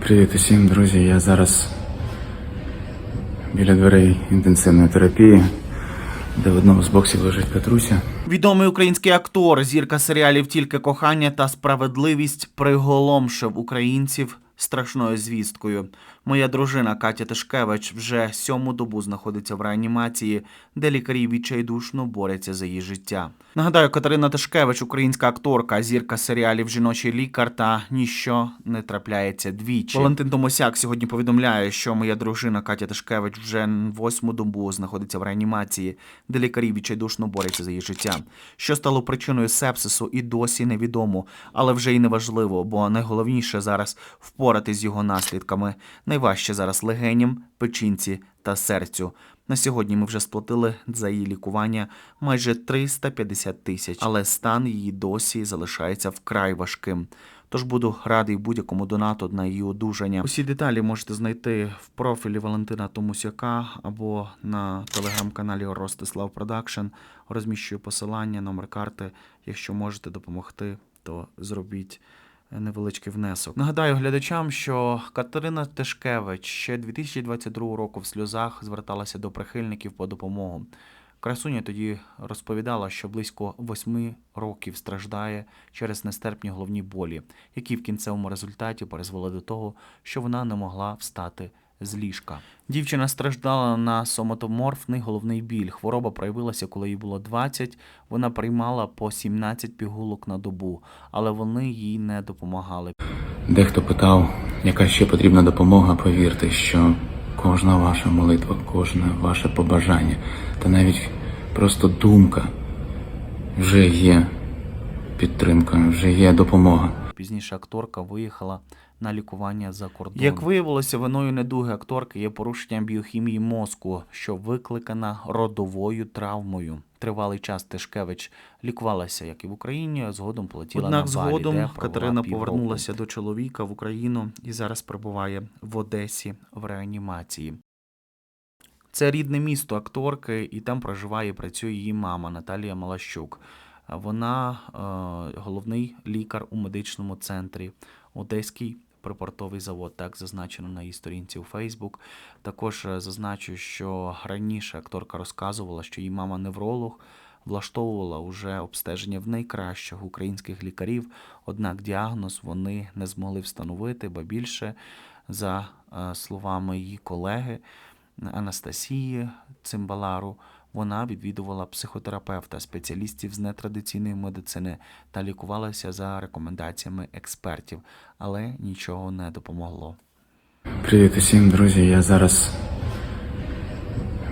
Привіт усім, друзі. Я зараз біля дверей інтенсивної терапії, де в одному з боксів лежить Катруся. Відомий український актор, зірка серіалів Тільки кохання та справедливість приголомшив українців страшною звісткою. Моя дружина Катя Тишкевич вже сьому добу знаходиться в реанімації, де лікарі відчайдушно борються за її життя. Нагадаю, Катерина Тишкевич, українська акторка, зірка серіалів Жіночий лікар та ніщо не трапляється двічі. Валентин Томосяк сьогодні повідомляє, що моя дружина Катя Тишкевич вже восьму добу знаходиться в реанімації, де лікарі відчайдушно борються за її життя. Що стало причиною сепсису, і досі невідомо, але вже й не важливо, бо найголовніше зараз впоратись з його наслідками. Найважче зараз легеням, печінці та серцю. На сьогодні ми вже сплатили за її лікування майже 350 тисяч, але стан її досі залишається вкрай важким. Тож буду радий будь-якому донату на її одужання. Усі деталі можете знайти в профілі Валентина Томусяка або на телеграм-каналі Ростислав Продакшн. Розміщую посилання, номер карти. Якщо можете допомогти, то зробіть невеличкий внесок. Нагадаю глядачам, що Катерина Тишкевич ще 2022 року в сльозах зверталася до прихильників по допомогу. Красуня тоді розповідала, що близько восьми років страждає через нестерпні головні болі, які в кінцевому результаті призвели до того, що вона не могла встати з ліжка. Дівчина страждала на соматоморфний головний біль. Хвороба проявилася, коли їй було 20. Вона приймала по 17 пігулок на добу, але вони їй не допомагали. Дехто питав, яка ще потрібна допомога. Повірте, що кожна ваша молитва, кожне ваше побажання та навіть просто думка вже є підтримкою, вже є допомога. Пізніше акторка виїхала на лікування за кордон. Як виявилося, виною недуги акторки є порушення біохімії мозку, що викликана родовою травмою. Тривалий час Тишкевич лікувалася як і в Україні, а згодом полетіла Однак на Балі, згодом де Катерина повернулася до чоловіка в Україну і зараз перебуває в Одесі в реанімації. Це рідне місто акторки, і там проживає і працює її мама Наталія Малащук. Вона е, головний лікар у медичному центрі Одеський припортовий завод. Так зазначено на її сторінці у Фейсбук. Також е, зазначу, що раніше акторка розказувала, що її мама невролог. Влаштовувала уже обстеження в найкращих українських лікарів, однак діагноз вони не змогли встановити, ба більше, за е, словами її колеги, Анастасії Цимбалару, вона відвідувала психотерапевта, спеціалістів з нетрадиційної медицини та лікувалася за рекомендаціями експертів, але нічого не допомогло. Привіт усім, друзі. Я зараз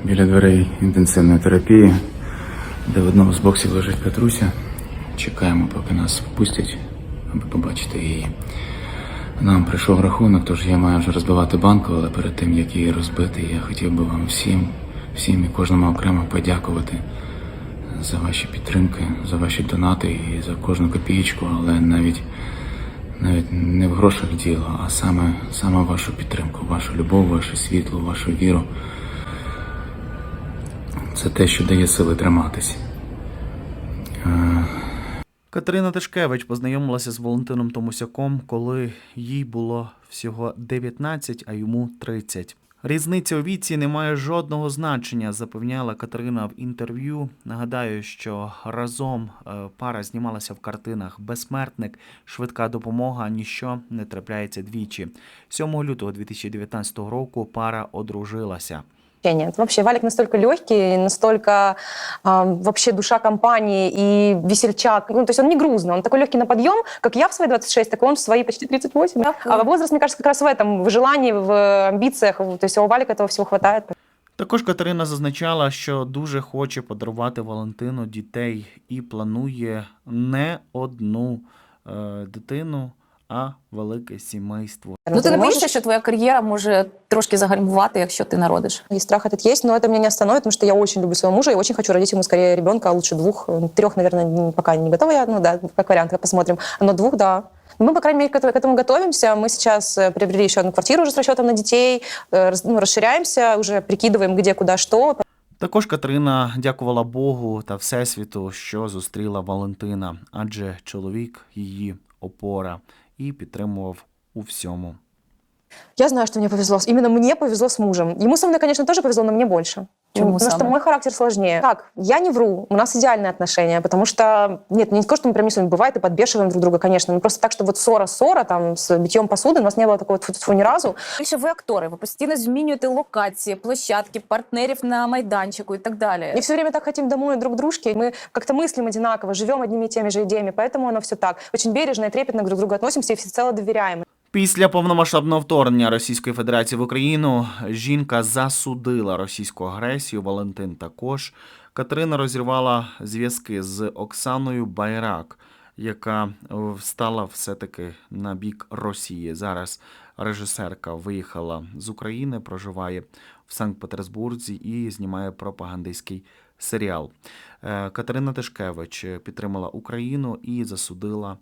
біля дверей інтенсивної терапії, де в одному з боксів лежить Катруся. Чекаємо, поки нас впустять, аби побачити її. Нам прийшов рахунок, тож я маю вже розбивати банку, але перед тим як її розбити, я хотів би вам всім, всім і кожному окремо подякувати за ваші підтримки, за ваші донати і за кожну копієчку, але навіть навіть не в грошах діло, а саме, саме вашу підтримку, вашу любов, ваше світло, вашу віру. Це те, що дає сили триматись. Катерина Тишкевич познайомилася з Валентином Томусяком, коли їй було всього 19, а йому 30. Різниця у віці не має жодного значення, запевняла Катерина в інтерв'ю. Нагадаю, що разом е, пара знімалася в картинах Безсмертник, швидка допомога, ніщо не трапляється двічі. 7 лютого 2019 року пара одружилася Вообще Нет, вообще Валик настолько легкий, настолько а, вообще душа компании и весельчак. Ну, то есть он не грузный, он такой легкий на подъем, как я в свои 26, так и он в свои почти 38. А возраст, мне кажется, как раз в этом, в желании, в амбициях. То есть у Валика этого всего хватает. Також Катерина зазначала, що дуже хоче подарувати Валентину дітей і планує не одну е, дитину, а велике сімейство. Ну ти не можешь- боїшся, що твоя кар'єра може трошки загальмувати, якщо ти народиш? И страх этот есть, но это меня не остановит, потому что я очень люблю своего мужа и очень хочу родить ему скорее ребенка, а лучше двух. Трех, наверное, н- пока не готова я, ну да, как вариант, как посмотрим. Но двух, да. Мы, по крайней мере, к этому, к этому готовимся. Мы сейчас э, приобрели еще одну квартиру уже с расчетом на детей, э, раз- ну, расширяемся, уже прикидываем, где, куда, что. Також Катерина дякувала Богу та Всесвіту, що зустріла Валентина, адже чоловік її опора і підтримував у всьому. Я знаю, что мне повезло. Именно мне повезло с мужем. Ему со мной, конечно, тоже повезло, но мне больше. Почему потому что саме? мой характер сложнее. Так, я не вру, у нас идеальные отношения, потому что, нет, не то, что мы прям не ссорим, бывает и подбешиваем друг друга, конечно, но просто так, что вот ссора-ссора, там, с битьем посуды, у нас не было такого тьфу-тьфу ни разу. Більше ви актори, ви постійно змінюєте локації, площадки, партнерів на майданчику і так далі. И все время так хотим домой друг к дружке. Мы как-то мыслим одинаково, живем одними и теми же идеями, поэтому оно все так. Очень бережно и трепетно друг к другу относимся и всецело доверяем. Після повномасштабного вторгнення Російської Федерації в Україну жінка засудила російську агресію. Валентин також. Катерина розірвала зв'язки з Оксаною Байрак, яка е, стала все-таки на бік Росії. Зараз режисерка виїхала з України, проживає в Санкт-Петербурзі і знімає пропагандистський серіал. Е, Катерина Тишкевич підтримала Україну і засудила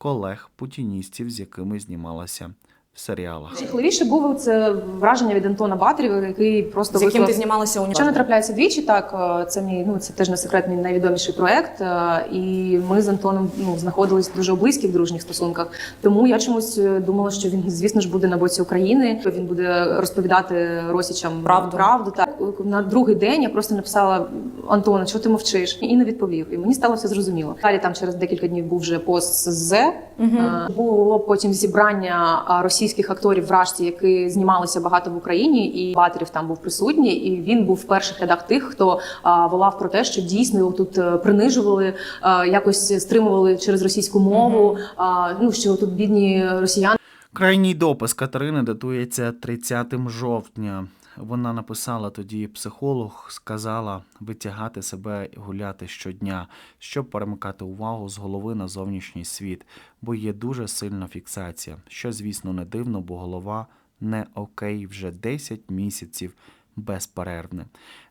колег путіністів, з якими знімалася в серіалах. Жахливіше було це враження від Антона Батрєва, який просто З яким ти знімалася у Що не трапляється двічі, так е, це мій ну це теж не секрет, мій найвідоміший проект. е, І ми з Антоном ну знаходились в дуже близьких дружніх стосунках. Тому я чомусь е, думала, що він, звісно ж, буде на боці України. Він буде розповідати росічам Правду. Правду так на другий день я просто написала Антона, що ти мовчиш, і не відповів. І мені стало все зрозуміло. Далі там через декілька днів був вже пост з З. Е, Було потім зібрання а, російських акторів в Рашті, які знімалися багато в Україні, і Батерів там був присутній. І він був в перших рядах тих, хто а, волав про те, що дійсно його тут е, принижували, а, якось стримували через російську мову. а, Ну що тут бідні росіяни. Крайній допис Катерини датується 30 жовтня. Вона написала тоді психолог, сказала витягати себе гуляти щодня, щоб перемикати увагу з голови на зовнішній світ, бо є дуже сильна фіксація, що, звісно, не дивно, бо голова не окей вже 10 місяців безперервне.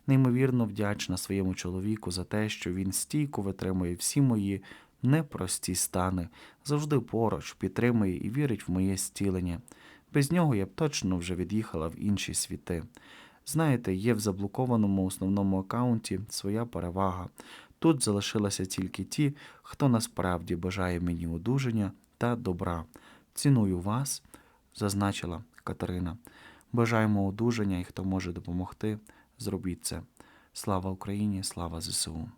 Неймовірно вдячна своєму чоловіку за те, що він стійко витримує всі мої непрості стани, завжди поруч, підтримує і вірить в моє зцілення. Без нього я б точно вже від'їхала в інші світи. Знаєте, є в заблокованому основному акаунті своя перевага. Тут залишилися тільки ті, хто насправді бажає мені одужання та добра. Ціную вас, зазначила Катерина. Бажаємо одужання і хто може допомогти, зробіть це. Слава Україні, слава ЗСУ.